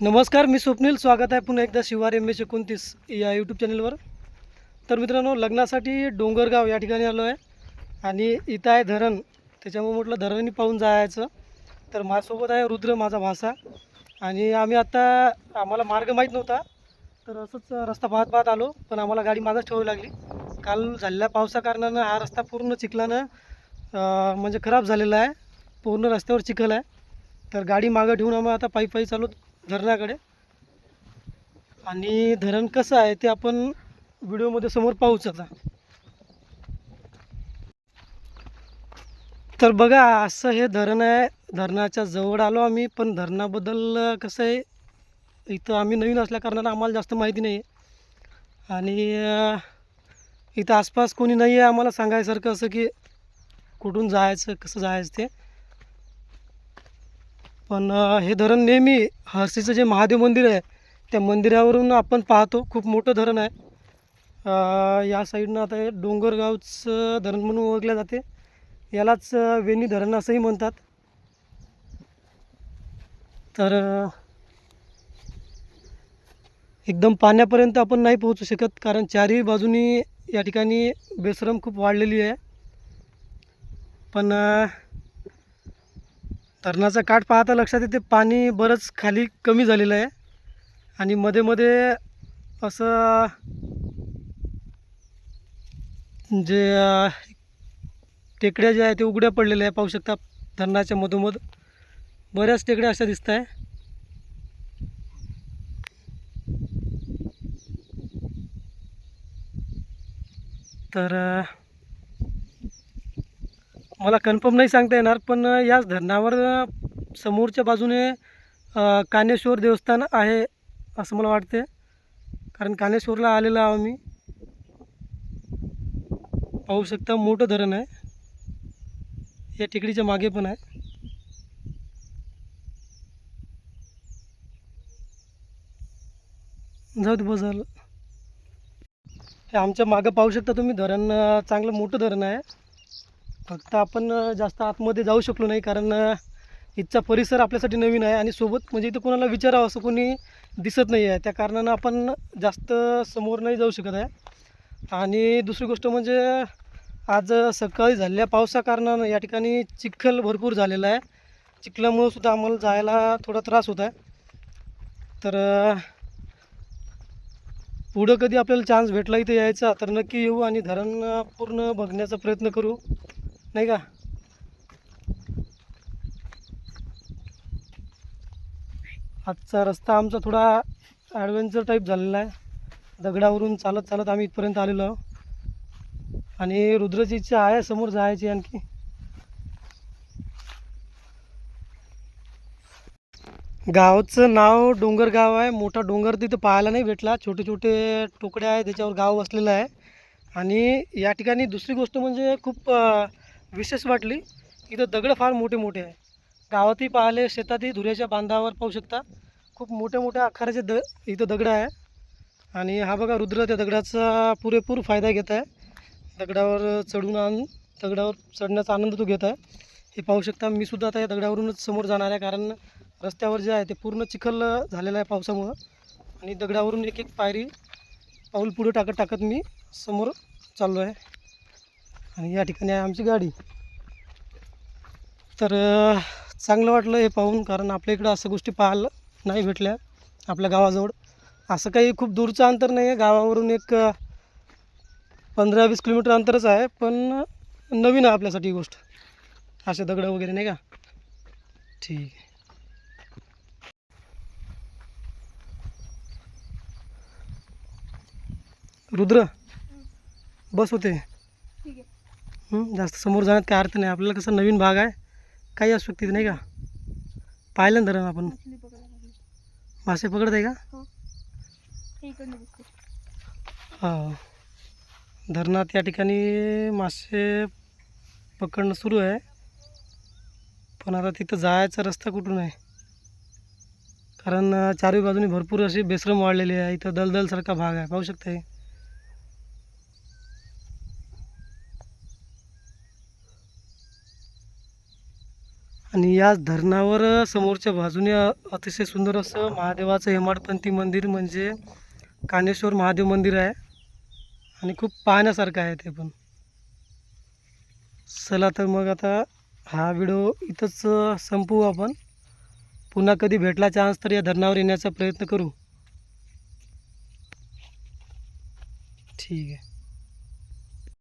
नमस्कार मी स्वप्नील. स्वागत आहे पुन्हा एकदा शिवार एम एस एकोणतीस या यूट्यूब चॅनलवर तर मित्रांनो लग्नासाठी डोंगरगाव या ठिकाणी आलो आहे. आणि इथं आहे धरण. त्याच्यामुळे म्हटलं धरणी पाहून जायचं. तर माझ्यासोबत आहे रुद्र माझा भासा आणि आम्ही आत्ता आम्हाला मार्ग माहीत नव्हता. तर असंच रस्ता पाहत पाहत आलो. पण आम्हाला गाडी माझाच ठेवावी लागली. काल झालेल्या पावसाकारणानं हा रस्ता पूर्ण चिखलानं म्हणजे खराब झालेला आहे. पूर्ण रस्त्यावर चिखल आहे. तर गाडी मागं ठेवून आम्ही आता पायी पायी चालू धरणाकडे. आणि धरण कसं आहे ते आपण व्हिडिओमध्ये समोर पाहूच आता. तर बघा असं हे धरण आहे. धरणाच्या जवळ आलो आम्ही पण धरणाबद्दल कसं आहे इथं आम्ही नवीन असल्याकारणानं आम्हाला जास्त माहिती नाही आहे आणि इथं आसपास कोणी नाही आहे आम्हाला सांगायसारखं असं की कुठून जायचं कसं जायचं ते. पण हे धरण नेहमी हर्सीचं जे महादेव मंदिर आहे त्या मंदिरावरून आपण पाहतो खूप मोठं धरण आहे. या साईडनं आता हे डोंगरगावचं धरण म्हणून ओळखले जाते. यालाच वेणी धरण असंही म्हणतात. तर एकदम पाण्यापर्यंत आपण नाही पोहोचू शकत कारण चारही बाजूनी या ठिकाणी बेसरम खूप वाढलेली आहे. पण धरणाचा काठ पाहता लक्षात येते पाणी बरंच खाली कमी झालेलं आहे. आणि मध्ये मध्ये असं जे टेकड्या ज्या आहेत ते उघड्या पडलेल्या आहे पाहू शकता धरणाच्या मधोमध बऱ्याच टेकड्या अशा दिसत आहे. तर मला कन्फर्म नाही सांगता येणार पण याच धरणावर समोरच्या बाजूने कानेश्वर देवस्थान आहे असं मला वाटते कारण कानेश्वरला आलेलो आहो मी. पाहू शकता मोठं धरण आहे. या टेकडीच्या मागे पण आहे. जाऊ दे बस हे आमच्या मागं पाहू शकता तुम्ही धरण चांगलं मोठं धरण आहे. फक्त आपण जास्त आतमध्ये जाऊ शकलो नाही कारण इथचा परिसर आपल्यासाठी नवीन आहे आणि सोबत म्हणजे इथं कोणाला विचारावं असं कोणी दिसत नाही आहे. त्या कारणानं आपण जास्त समोर नाही जाऊ शकत आहे. आणि दुसरी गोष्ट म्हणजे आज सकाळी झालेल्या पावसा कारणानं या ठिकाणी चिखल भरपूर झालेला आहे. चिखलामुळं सुद्धा आम्हाला जायला थोडा त्रास होत आहे. तर पुढं कधी आपल्याला चान्स भेटला इथे यायचा तर नक्की येऊ आणि धरण पूर्ण बघण्याचा प्रयत्न करू. नाही का? आजचा रस्ता आमचा थोडा ॲडव्हेंचर टाईप झालेला आहे. दगडावरून चालत चालत आम्ही इथपर्यंत आलेलो आहो आणि रुद्रची इच्छा आहे समोर जायची आणखी. गावचं नाव डोंगरगाव आहे. मोठा डोंगर तिथं पाहायला नाही भेटला. छोटे छोटे तुकडे आहे त्याच्यावर गाव वसलेलं आहे. आणि या ठिकाणी दुसरी गोष्ट म्हणजे खूप विशेष वाटली इथं दगडं फार मोठे मोठे आहे. गावातही पाहिले शेतातही धुऱ्याच्या बांधावर पाहू शकता. खूप मोठ्या मोठ्या आकाराचे द इथं दगडं आहे. आणि हा बघा रुद्र त्या दगडाचा पुरेपूर फायदा घेत आहे. दगडावर चढून आण दगडावर चढण्याचा आनंद तो घेत आहे. हे पाहू शकता मी सुद्धा आता या दगडावरूनच समोर जाणार आहे कारण रस्त्यावर जे आहे ते पूर्ण चिखल झालेलं आहे पावसामुळं. आणि दगडावरून एक एक पायरी पाऊल पुढे टाकत टाकत मी समोर चाललो आहे. आणि या ठिकाणी आहे आमची गाडी. तर चांगलं वाटलं हे पाहून कारण आपल्या इकडं असं गोष्टी पाहायला नाही भेटल्या आपल्या गावाजवळ. असं काही खूप दूरचं अंतर नाही आहे. गावावरून एक पंधरा वीस किलोमीटर अंतरच आहे पण नवीन आहे आपल्यासाठी ही गोष्ट. असे दगडं वगैरे नाही का? ठीक आहे. रुद्र बस होते. ठीक आहे. जास्त समोर जाण्यात काय अर्थ नाही. आपल्याला कसं नवीन भाग आहे काही असू शकते नाही का? पाहिलं ना धरण आपण. मासे पकडत आहे का? हो. हे धरणात या ठिकाणी मासे पकडणं सुरू आहे. पण आता तिथं जायचा रस्ता कुठून आहे? कारण चारही बाजूनी भरपूर अशी बेसरम वाढलेली आहे. इथं दलदलसारखा भाग आहे. पाहू शकता आणि याच धरणावर समोरच्या बाजूने अतिशय सुंदर असं महादेवाचं हेमाडपंथी मंदिर म्हणजे कानेश्वर महादेव मंदिर आहे. आणि खूप पाहण्यासारखं आहे ते पण. चला तर मग आता हा व्हिडिओ इथंच संपवू आपण. पुन्हा कधी भेटला चान्स तर या धरणावर येण्याचा प्रयत्न करू. ठीक आहे.